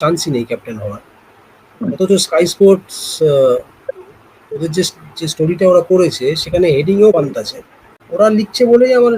চান্সই নেই ক্যাপ্টেন হওয়ার। অথচ স্কাই স্পোর্টস ওদের যে যে স্টোরিটা ওরা করেছে, সেখানে হেডিংয়েও পান্ত আছে ওরা লিখছে বলেই আমার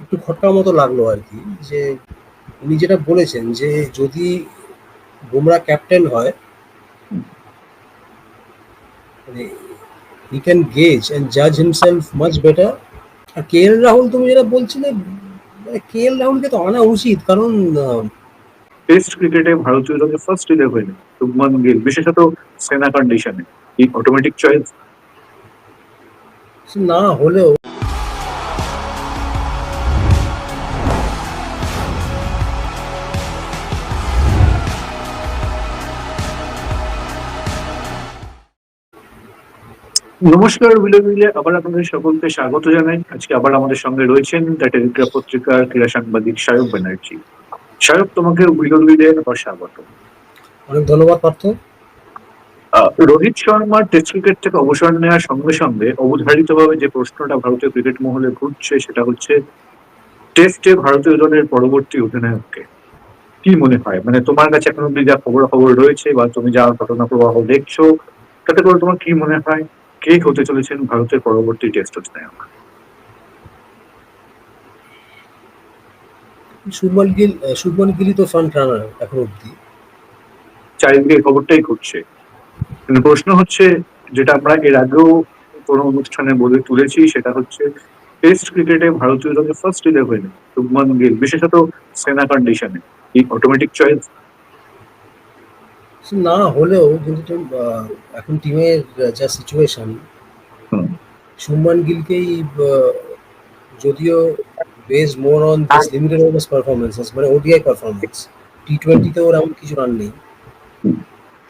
একটু খটকার মতো লাগল আর কি। যে উনি যেটা বলেছেন যে যদি বুমরা ক্যাপ্টেন হয় মানে হি ক্যান গেজ অ্যান্ড জাজ হিমসেলফ মাচ বেটার আর কে রাহুল তুমি যেটা বলছিলে কে এল রাহুলকে তো আনা উচিত, কারণ টেস্ট ক্রিকেটে ভারতীয় দলের ফার্স্ট ইলেভেনে শুভমান গিল বিশেষত সেনা কন্ডিশনে এই অটোমেটিক চয়েস না হলেও নমস্কার বিলে আবার আপনাদের সকলকে স্বাগত জানাই। আজকে আবার আমাদের সঙ্গে রয়েছেন দ্য টেলিগ্রাফ পত্রিকার ক্রীড়া সাংবাদিক সায়ক ব্যানার্জি। সায়ক তোমাকে আবার স্বাগত। অনেক ধন্যবাদ পার্থ। রোহিত শর্মার টেস্ট ক্রিকেট থেকে অবসর নেওয়ার সঙ্গে সঙ্গে অবধারিতভাবে যে প্রশ্নটা ভারতীয় ক্রিকেট মহলে ঘুরছে সেটা হচ্ছে টেস্টে ভারতীয় দলের পরবর্তী অধিনায়ককে। কি মনে হয়? মানে তোমার কাছে এখন অব্দি যা খবর খবর রয়েছে বা তুমি যা ঘটনা প্রবাহ দেখছ তাতে করে তোমার কি মনে হয়? কে হতে চলেছেন ভারতের পরবর্তী টেস্ট অধিনায়ক? শুভমান গিল শুভমান গিলই তো ফ্রন্ট রানার এখন অব্দি চারিদিকে খবরটাই কিন্তু প্রশ্ন হচ্ছে যেটা আমরা এর আগেও কোনো অনুষ্ঠানে বলে তুলেছি সেটা হচ্ছে টেস্ট ক্রিকেটে ভারতীয় দলের ফার্স্ট ইলেভেনে শুভমান গিল বিশেষত সেনা কন্ডিশনে এই অটোমেটিক চয়েস না হলেও কিন্তু এখন টিমের যা সিচুয়েশন শুভমান গিলকেই যদিও base more on this limited overs performances মানে ওডিআই পারফরমেন্স টি টোয়েন্টিতে ওর এমন কিছু রান নেই।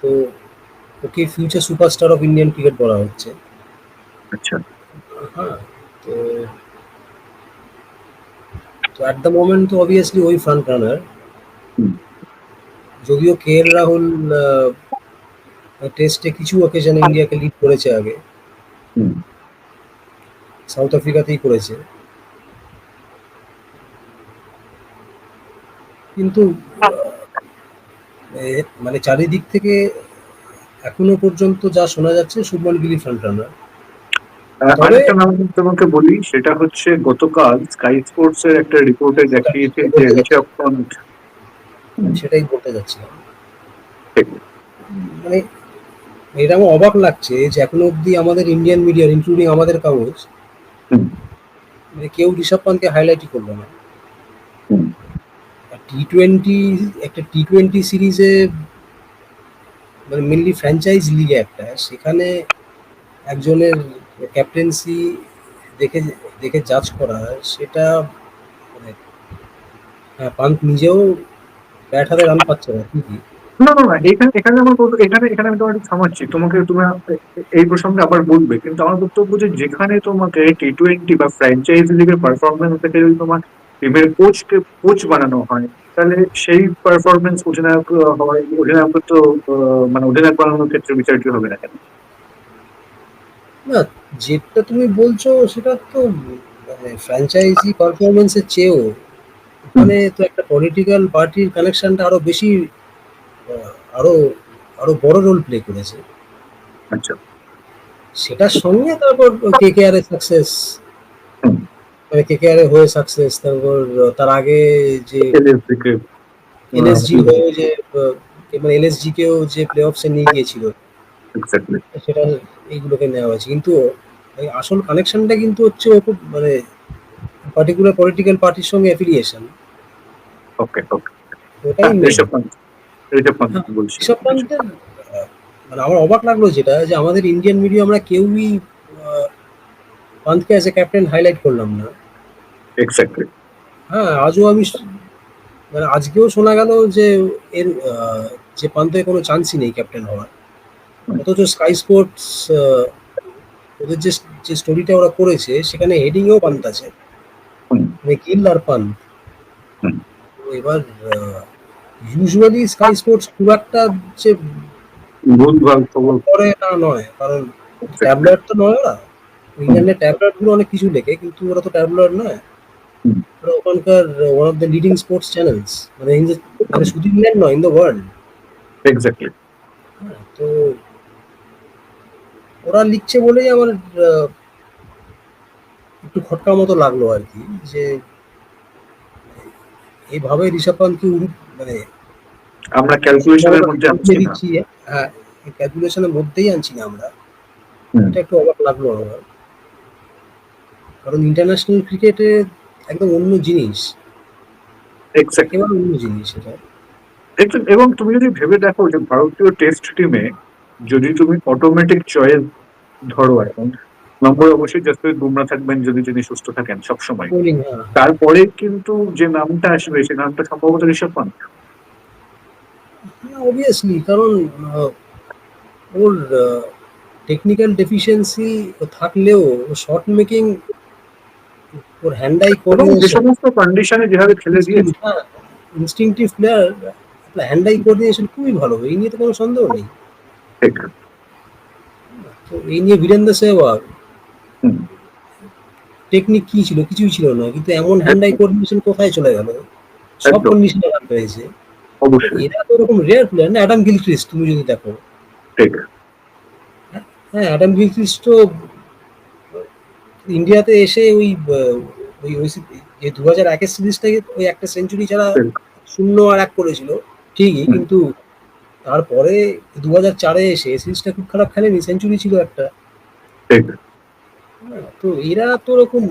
তো okay future superstar of Indian cricket বলা হচ্ছে আচ্ছা হ্যাঁ তো তো অ্যাট দ্য মোমেন্ট তো অবভিয়াসলি ওই ফ্রন্ট রানার। যদিও কে এল রাহুল টেস্টে কিছু অকেশনে ইন্ডিয়াকে লিড করেছে আগে। সাউথ আফ্রিকাতেই করেছে কিন্তু মানে চারিদিক থেকে এখনও পর্যন্ত যা শোনা যাচ্ছে শুভমান গিলি ফ্রন্ট রানার আরেকটা নাম তোমাকে বলি সেটা হচ্ছে গতকাল স্কাই স্পোর্টস এর একটা রিপোর্টে দেখিয়েছে যে ঋষভ পন্থ সেটাই বলতে যাচ্ছিলাম। মানে এটা আমার অবাক লাগছে যে এখনও অবধি আমাদের ইন্ডিয়ান মিডিয়ার ইনক্লুডিং আমাদের কাগজ মানে কেউ ঋষভ পান্তকে হাইলাইটই করল না। টি টোয়েন্টি একটা টি টোয়েন্টি সিরিজে মানে মেনলি ফ্র্যাঞ্চাইজ লিগে একটা। সেখানে একজনের ক্যাপ্টেন্সি দেখে দেখে জাজ করা সেটা মানে হ্যাঁ পান্ত নিজেও ব্যাট হাতে রান পাচ্ছে না ঠিকই না না এখানে এখানে আমার এখানে এখানে আমি তোমাকে থামাচ্ছি। তোমাকে তুমি এই প্রসঙ্গে আবার বলবে। কিন্তু আমার বক্তব্য যে যেখানে তোমাকে টি টোয়েন্টি বা ফ্র্যাঞ্চাইজ লিগের পারফরমেন্স থেকে যদি তোমার টিমের কোচকে কোচ বানানো হয় তাহলে সেই পারফরমেন্স অধিনায়ক হওয়ায় অধিনায়ক তো মানে অধিনায়ক বানানোর ক্ষেত্রে বিচার্য হবে না কেন? না যেটা তুমি বলছো সেটা তো মানে ফ্র্যাঞ্চাইজি পারফরমেন্সের চেয়েও মানে তো একটা পলিটিক্যাল পার্টির কানেকশনটা আরও বেশি আরও আরও বড় রোল প্লে করেছে। আচ্ছা। সেটার সঙ্গে তারপর কে কে আর এর সাকসেস। মানে কে কে আর হয়ে সাকসেস তারপর তার আগে যে এনএসজি হয়ে যে মানে এনএসজি কেও যে প্লে অফসে নিয়ে গিয়েছিল। সেটা এইগুলোকে নেওয়া হয়েছে। কিন্তু আসল কানেকশনটা কিন্তু হচ্ছে খুব মানে পার্টিকুলার পলিটিক্যাল পার্টির সঙ্গে অ্যাফিলিয়েশন Okay, okay. ওটাই পান্তের আহ, মানে আমার অবাক লাগল যেটা যে আমাদের ইন্ডিয়ান মিডিয়া আমরা কেউই পান্তকে অ্যাজ এ ক্যাপ্টেন হাইলাইট করলাম না। এক্স্যাক্টলি হ্যাঁ আজও আমি মানে আজকেও শোনা গেল যে এর যে পান্তের কোনো চান্সই নেই ক্যাপ্টেন হওয়ার। অথচ স্কাই স্পোর্টস ওদের যে যে স্টোরিটা ওরা করেছে সেখানে হেডিংয়েও পান্ত আছে। মানে গিল আর পান্ত। এবার ইউজুয়ালি স্কাই স্পোর্টস খুব একটা যে করে তা নয় কারণ ট্যাবলেট তো নয় ওরা। ইংল্যান্ডের ট্যাবলেটগুলো অনেক কিছু লেখে কিন্তু ওরা তো ট্যাবলেট নয়। ওরা ওখানকার one of the leading sports channels মানে ইন মানে শুধু ইংল্যান্ড নয় ইন দ্য ওয়ার্ল্ড এক্স্যাক্টলি তো ওরা লিখছে বলেই আমার আহ, একটু খটকা মতো লাগল আর কি যে এইভাবে ঋষভ পান্তকে মানে আমরা ক্যালকুলেশনের মধ্যে আনছি হ্যাঁ ক্যালকুলেশনের মধ্যেই আনছি না আমরা। এটা একটু অবাক লাগল আমার। কারণ ইন্টারন্যাশনাল ক্রিকেটে একদম অন্য জিনিস। একেবারে অন্য জিনিস এটা। এবং তুমি যদি ভেবে দেখো যে ভারতীয় টেস্ট টিমে যদি তুমি অটোমেটিক চয়েস ধরো এখন নম্বরে অবশ্যই জসপ্রীত বুমরা থাকবেন যদি তিনি সুস্থ থাকেন সবসময়। হ্যাঁ। তারপরে কিন্তু যে নামটা আসবে সে নামটা সম্ভবত ঋষভ পান্ত হ্যাঁ অবভিয়াসলি কারণ আহ, ওর টেকনিক্যাল ডেফিসিয়েন্সি থাকলেও শর্ট মেকিং ওর হ্যান্ডাই করে যে সমস্ত কন্ডিশনে যেভাবে খেলে দিয়েছে। ইনস্টিংটিভ প্লেয়ার হ্যান্ডাই কোঅর্ডিনেশন খুবই ভালো এই নিয়ে তো কোনো সন্দেহ নেই। তো এই নিয়ে বীরেন্দ্র সেহবাগ টেকনিক কি ছিল কিছুই ছিল না কিন্তু এমন হ্যান্ডাই কোঅর্ডিনেশন কোথায় চলে গেল? সব। কন্ডিশনে পেয়েছে অবশ্যই। এরা তো ওরকম রেয়ার প্লেয়ার না অ্যাডাম গিলক্রিস্ট তুমি যদি দেখো। ঠিক। হ্যাঁ অ্যাডাম গিলক্রিস্ট তো ইন্ডিয়াতে এসে ওই ওই যে দু হাজার একের সিরিজটাকে ওই একটা সেঞ্চুরি ছাড়া শূন্য আর এক করেছিল ঠিকই কিন্তু তারপরে দু হাজার চারে এসে সিরিজটা খুব খারাপ খেলেনি সেঞ্চুরি ছিল একটা। হ্যাঁ, তো এরা তো ওরকম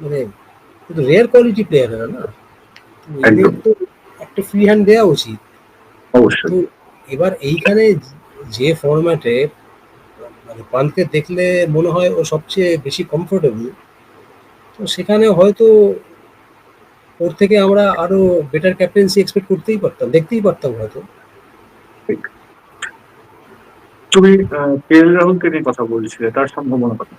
মানে রেয়ার কোয়ালিটি প্লেয়ার এরা না। এদের তো একটা ফ্রি হ্যান্ড দেওয়া উচিত। অবশ্যই। এবার এইখানে যে ফরম্যাটে মানে পান্তকে দেখলে মনে হয় ও সবচেয়ে বেশি কমফোর্টেবল তো সেখানে হয়তো ওর থেকে আমরা আরও বেটার ক্যাপ্টেন্সি এক্সপেক্ট করতেই পারতাম, দেখতেই পারতাম হয়তো। তুমি এল রাহুলকে নিয়ে কথা বলছিলে, তার সম্ভাবনা কথা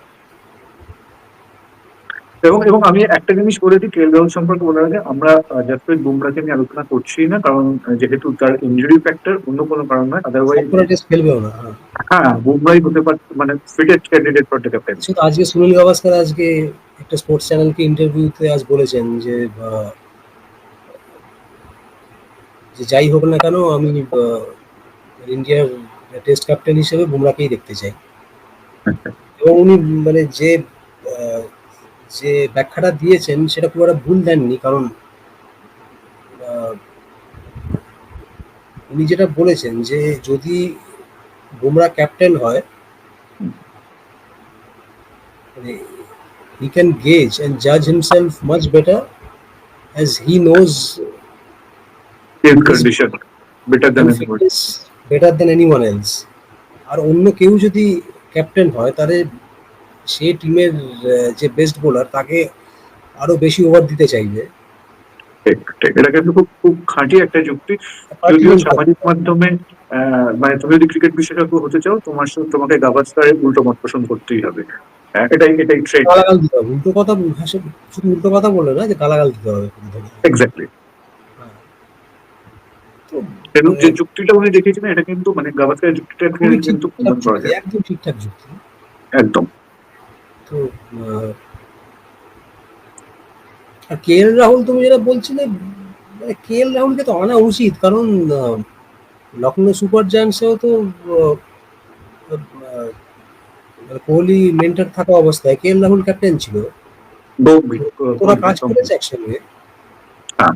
এবং এবং আমি একটা জিনিস বলে দিই কে এল রাহুল সম্পর্কে বলার আগে আমরা জসপ্রীত বুমরাকে নিয়ে আলোচনা করছি না কারণ যেহেতু তার ইঞ্জুরি ফ্যাক্টর অন্য কোনো কারণ নয় আদারওয়াইজ খেলবেও না হ্যাঁ। হ্যাঁ বুমরাই হতে পারে মানে fittest candidate for the captain আজকে সুনীল গাভাস্কর আজকে একটা স্পোর্টস চ্যানেলকে ইন্টারভিউতে আজ বলেছেন যে যে যাই হোক না কেন আমি ইন্ডিয়ার টেস্ট ক্যাপ্টেন হিসেবে বুমরাকেই দেখতে চাই। এবং উনি মানে যে যে ব্যাখ্যাটা দিয়েছেন সেটা খুব একটা ভুল দেননি কারণ উনি যেটা বলেছেন যে যদি বুমরা ক্যাপ্টেন হয় মানে he can gauge and judge himself much better as he knows his condition better than his fitness better than anyone else. আর অন্য কেউ যদি ক্যাপ্টেন হয় তাহলে সে টিমের যে বেস্ট বোলার তাকে আরও বেশি ওভার দিতে চাইবে। এটা কিন্তু খুব খুব খাঁটি একটা যুক্তি। যদিও সামাজিক মাধ্যমে মানে তুমি যদি ক্রিকেট বিশেষজ্ঞ হতে চাও তোমার সাথে তোমাকে গাভাস্কারের উল্টো মত পোষণ করতেই হবে। এটাই এটাই ট্রেড গালাগাল দিতে হবে। উল্টো কথা হ্যাঁ, শুধু উল্টো কথা বলে না যে গালাগাল দিতে হবে এক্স্যাক্টলি তো এবং যে যুক্তিটা উনি দেখিয়েছেন এটা কিন্তু মানে গাভাস্কারের যুক্তিটা কিন্তু একদম ঠিকঠাক যুক্তি। একদম। তো আর কে এল রাহুল তুমি যেটা বলছিলে মানে কে এল রাহুলকে তো আনা উচিত কারণ লখনৌ সুপার জায়ান্টসেও তো কোহলি মেন্টার থাকা অবস্থায় কে এল রাহুল ক্যাপ্টেন ছিল। তোরা কাজ করেছে একসঙ্গে হ্যাঁ।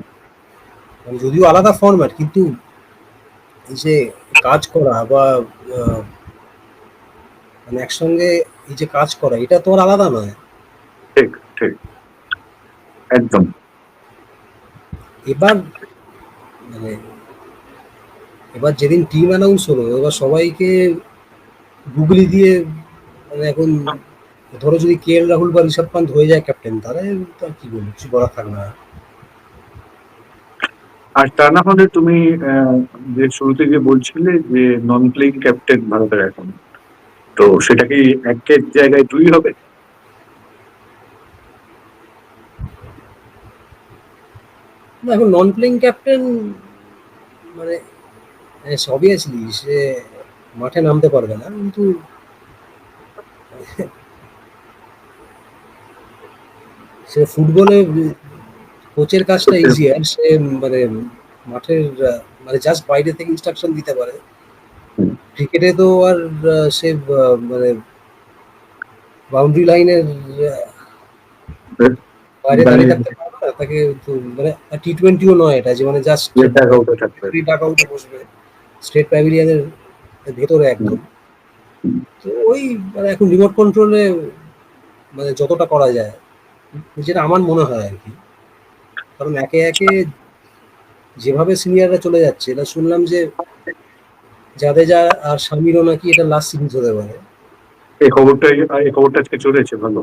মানে যদিও আলাদা ফরম্যাট কিন্তু এই যে কাজ করা বা মানে একসঙ্গে এই যে কাজ করা এটা তো আলাদা নয়? ঠিক ঠিক। একদম। এবার মানে এবার যেদিন টিম অ্যানাউন্স হলো এবার সবাইকে গুগলি দিয়ে মানে এখন ধরো যদি কে এল রাহুল বা ঋষভ পান্ত হয়ে যায় ক্যাপ্টেন তাহলে তার কি বলব কিছু বলার থাকবে না। আর তা না হলে তুমি যে শুরুতে যে বলছিলে যে নন প্লেইং ক্যাপ্টেন ভারতের এখন। তো সেটা কি একের জায়গায় দুই হবে এখন নন প্লেইং ক্যাপ্টেন মানে অবভিয়াসলি সে মাঠে নামতে পারবে না, কিন্তু সে ফুটবলে কোচের কাজটা ইজি আর সে মানে মাঠের মানে জাস্ট বাইরে থেকে ইনস্ট্রাকশন দিতে পারে। ক্রিকেটে তো আর সে মানে বাউন্ডারি লাইনের বাইরে দাঁড়িয়ে থাকতে পারবে না? তাকে তো মানে টি টোয়েন্টিও নয় এটা যে মানে জাস্ট টাকা উঠে বসবে। স্টেট প্যাভিলিয়নের ভেতরে একদম। তো ওই মানে এখন রিমোট কন্ট্রোলে মানে যতটা করা যায় যেটা আমার মনে হয় আর কি। কারণ একে একে যেভাবে সিনিয়ররা চলে যাচ্ছে এটা শুনলাম যে জাদেজা আর স্বামীরও নাকি এটা লাস্ট সিরিজ হতে পারে এই খবরটা এই খবরটা আজকে চলেছে ভালো।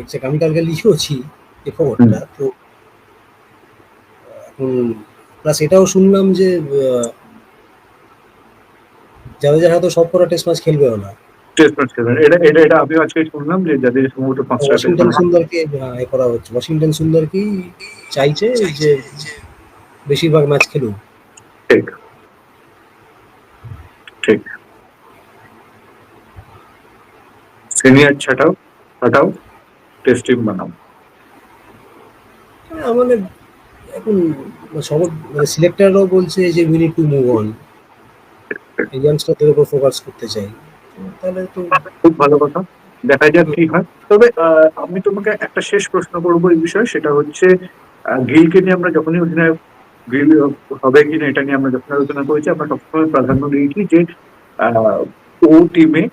এক্সাক্ট আমি কালকে লিখেওছি এই খবরটা তো এখন প্লাস এটাও শুনলাম যে জাদেজা হয়তো সব করা টেস্ট ম্যাচ খেলবেও না টেস্ট ম্যাচ খেলবেন এটা এটা এটা আমি আজকে শুনলাম যে যাদের সম্ভবত পাঁচটা ওয়াশিংটন সুন্দরকে আহ, এ করা হচ্ছে। ওয়াশিংটন সুন্দরকেই চাইছে যে বেশিরভাগ ম্যাচ খেলুক। ঠিক। ঠিক। সিনিয়র ছাটাও ছাটাও টেস্ট বানাও। হ্যাঁ, মানে এখন সব মানে সিলেক্টররাও বলছে যে we need to move on ইয়াংস্টারদের উপর ফোকাস করতে চাই। তাহলে তো খুব ভালো কথা। দেখা যাক কি হয়। তবে আমি তোমাকে একটা শেষ প্রশ্ন করব এই বিষয়ে সেটা হচ্ছে গিলকে নিয়ে আমরা যখনই অধিনায়ক হবে কিনা এটা নিয়ে আমরা যখন আলোচনা করেছি, আমরা সবসময় প্রাধান্য দিয়েছি যে ও টিমে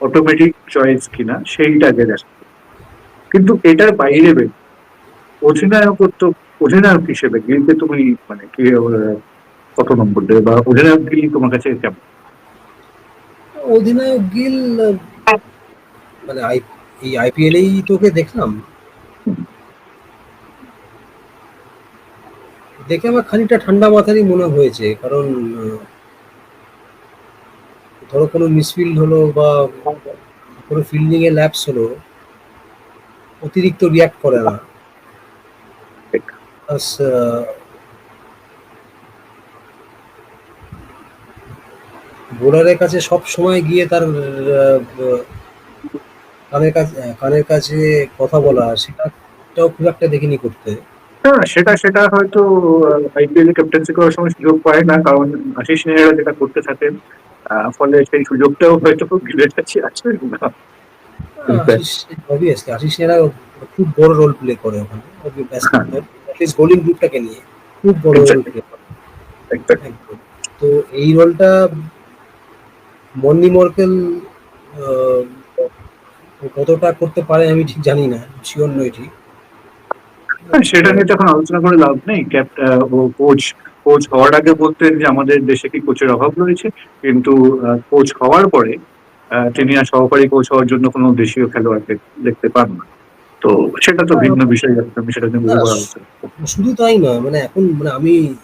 অটোমেটিক চয়েস কিনা সেইটাকে দেখা। কিন্তু এটার বাইরে বে- অধিনায়কত্ব অধিনায়ক হিসেবে গিলকে তুমি মানে কি কত নম্বর দেবে বা অধিনায়ক গিল তোমার কাছে কেমন? অধিনায়ক গিল মানে আই- এই আইপিএলেই তোকে দেখলাম। দেখে আমার খানিকটা ঠান্ডা মাথারই মনে হয়েছে কারণ ধরো কোনো মিসফিল্ড হলো বা কোনো ফিল্ডিং এ ল্যাপস হলো অতিরিক্ত রিয়াক্ট করে না। প্লাস বোলারের কাছে সব সময় গিয়ে তার কানের কাছে কানের কাছে কথা বলা সেটাটাও খুব একটা দেখিনি করতে। হ্যাঁ সেটা সেটা হয়তো আইপিএল এ ক্যাপ্টেন্সি করার সময় সুযোগ পায় না কারণ আশিস নেহরা যেটা করতে থাকেন আহ, ফলে সেই সুযোগটাও হয়তো গিলের কাছে আছে না। অবভিয়াসলি আশিস নেহরা খুব বড় রোল প্লে করে ওখানে অ্যাটলিস্ট বোলিং গ্রুপটাকে নিয়ে খুব বড় রোল প্লে করে। তো এই রোলটা মন্নি মর্কেল আহ, কতটা করতে পারে আমি ঠিক জানি না শিওর নই ঠিক। সেটা নিয়ে তো এখন আলোচনা করে লাভ নেই। কোচ কোচ হওয়ার আগে বলতেন যে আমাদের দেশে কি কোচের অভাব রয়েছে? কিন্তু কোচ হওয়ার পরে তিনি আর সহকারী কোচ হওয়ার জন্য কোনো দেশীয় খেলোয়াড় দেখ- দেখতে পান না। তো সেটা তো ভিন্ন বিষয় আমি সেটা নিয়ে শুধু তাই নয় মানে এখন মানে আমি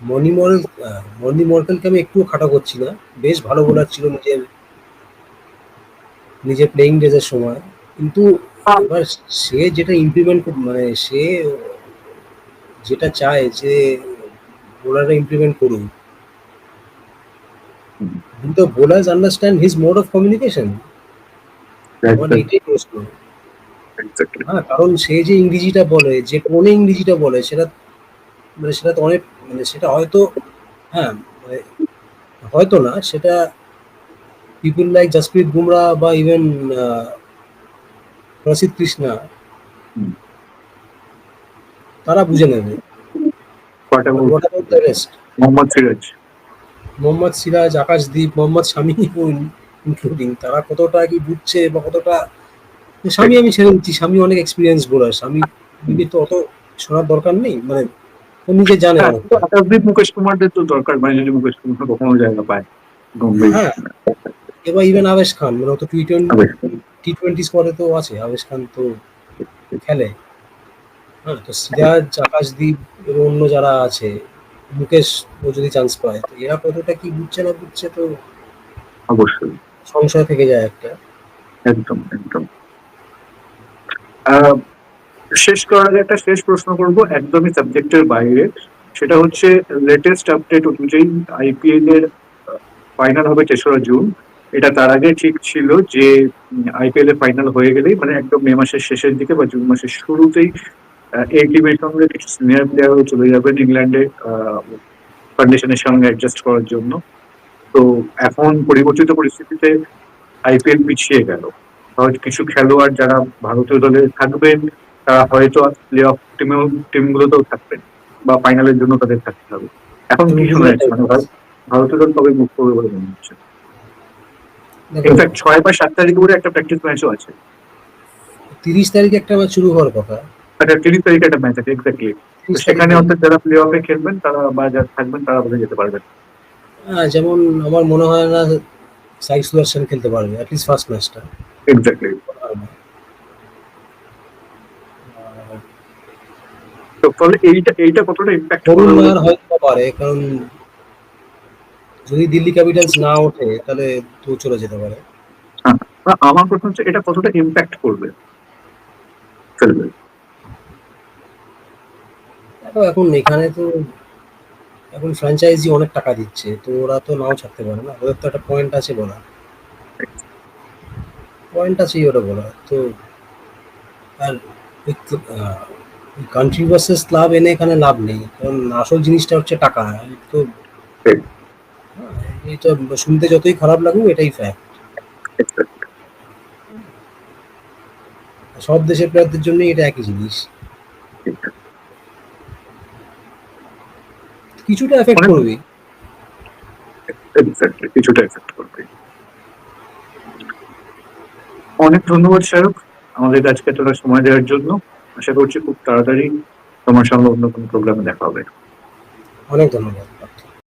মর্কেল মনি মর্কেলকে আমি একটুও খাটা করছি না। বেশ ভালো বোলার ছিল নিজের নিজের প্লেইং ডেজের সময়। কিন্তু এবার সে যেটা ইমপ্লিমেন্ট মানে সে যেটা চায় যে বোলাররা ইমপ্লিমেন্ট করুক হুম। কিন্তু bowlers understand his mode of communication. হ্যাঁ কারণ সে যে ইংরেজিটা বলে যে কোনে ইংরেজিটা বলে সেটা মানে সেটা তো অনেক মানে সেটা হয়তো হ্যাঁ মানে হয়তো না সেটা পিপুল লাইক জসপ্রীত বুমরা বা ইভেন প্রসিদ্ধ কৃষ্ণা। তারা বুঝে নেবে? মোহাম্মদ সিরাজ। মোহাম্মদ সিরাজ আকাশদীপ মোহাম্মদ শামি ইনক্লুডিং তারা কতটা কি বুঝছে বা কতটা স্বামী আমি ছেড়ে দিচ্ছি স্বামী অনেক এক্সপিরিয়েন্স বোলার স্বামী তো অত শোনার দরকার নেই মানে ও নিজে জানে হ্যাঁ। আকাশদীপ মুকেশ কুমারদের তো দরকার মানে যদি মুকেশ কুমার কখনো জায়গা পায়। হ্যাঁ। এবার ইভেন আবেশ খান মানে তো টি টোয়েন্টি টি টোয়েন্টি স্কোয়াডে তো আছে আবেশ খান তো খেলে। হ্যাঁ তো সিরাজ আকাশদীপ এবং অন্য যারা আছে মুকেশ ও যদি চান্স পায় তো এরা কতটা কি বুঝছে না বুঝছে তো অবশ্যই। সংশয় থেকে যায় একটা। একদম একদম। শেষ করার আগে একটা শেষ প্রশ্ন করব একদমই সাবজেক্টের বাইরে। সেটা হচ্ছে লেটেস্ট আপডেট অনুযায়ী আইপিএল এর ফাইনাল হবে তেসরা জুন। এটা তার আগে ঠিক ছিল যে আইপিএল এর ফাইনাল হয়ে গেলেই মানে একদম মে মাসের শেষের দিকে বা জুন মাসের শুরুতেই এই টিমের সঙ্গে কিছু সিনিয়র প্লেয়ারও চলে যাবেন ইংল্যান্ডে কন্ডিশনের সঙ্গে অ্যাডজাস্ট করার জন্য। তো এখন পরিবর্তিত পরিস্থিতিতে আইপিএল পিছিয়ে গেল। হয়তো কিছু খেলোয়াড় যারা ভারতীয় দলে থাকবেন তারা হয়তো প্লে অফ টিমেও টিমগুলোতেও থাকবেন বা ফাইনালের জন্য তাদের থাকতে হবে। এখন কি শোনা যাচ্ছে মানে ভারতীয় দল তবে মুখ করবে বলে মনে হচ্ছে? ইনফ্যাক্ট ছয় বা সাত তারিখ করে একটা প্র্যাকটিস ম্যাচও আছে। তিরিশ তারিখে একটা ম্যাচ শুরু হওয়ার কথা। একটা তিরিশ তারিখে একটা ম্যাচ আছে এক্স্যাক্টলি 30 সেখানে অর্থাৎ যারা প্লে অফে খেলবেন তারা বা যারা থাকবেন তারা বোধহয় যেতে পারবেন। হ্যাঁ যেমন আমার মনে হয় না সাই সুদর্শন খেলতে পারবে অ্যাটলিস্ট ফার্স্ট ম্যাচটা এক্স্যাক্টলি তো ফলে এইটা এইটা কতটা ইম্প্যাক্ট নায়ার হয়তো পারে কারণ যদি দিল্লি ক্যাপিটালস না ওঠে তাহলে তো চলে যেতে পারে। আমার প্রশ্ন হচ্ছে এটা কতটা ইম্প্যাক্ট করবে? ফেলবে। এখন এখানে তো এখন ফ্র্যাঞ্চাইজি অনেক টাকা দিচ্ছে তো ওরা তো নাও ছাড়তে পারে না। ওদের তো একটা পয়েন্ট আছে বলা পয়েন্ট আছেই ওরা বলা তো আর কান্ট্রি ভার্সেস ক্লাব এনে এখানে লাভ নেই। কারণ আসল জিনিসটা হচ্ছে টাকা তো এটা শুনতে যতই খারাপ লাগুক এটাই ফ্যাক্ট সব দেশের প্লেয়ারদের জন্য এটা একই জিনিস। কিছুটা এফেক্ট করবে কিছুটা এফেক্ট করবে অনেক ধন্যবাদ শাহরুখ। আমাদের আজকে এতটা সময় দেওয়ার জন্য। আশা করছি খুব তাড়াতাড়ি তোমার সঙ্গে অন্য কোনো প্রোগ্রামে দেখা হবে। অনেক ধন্যবাদ।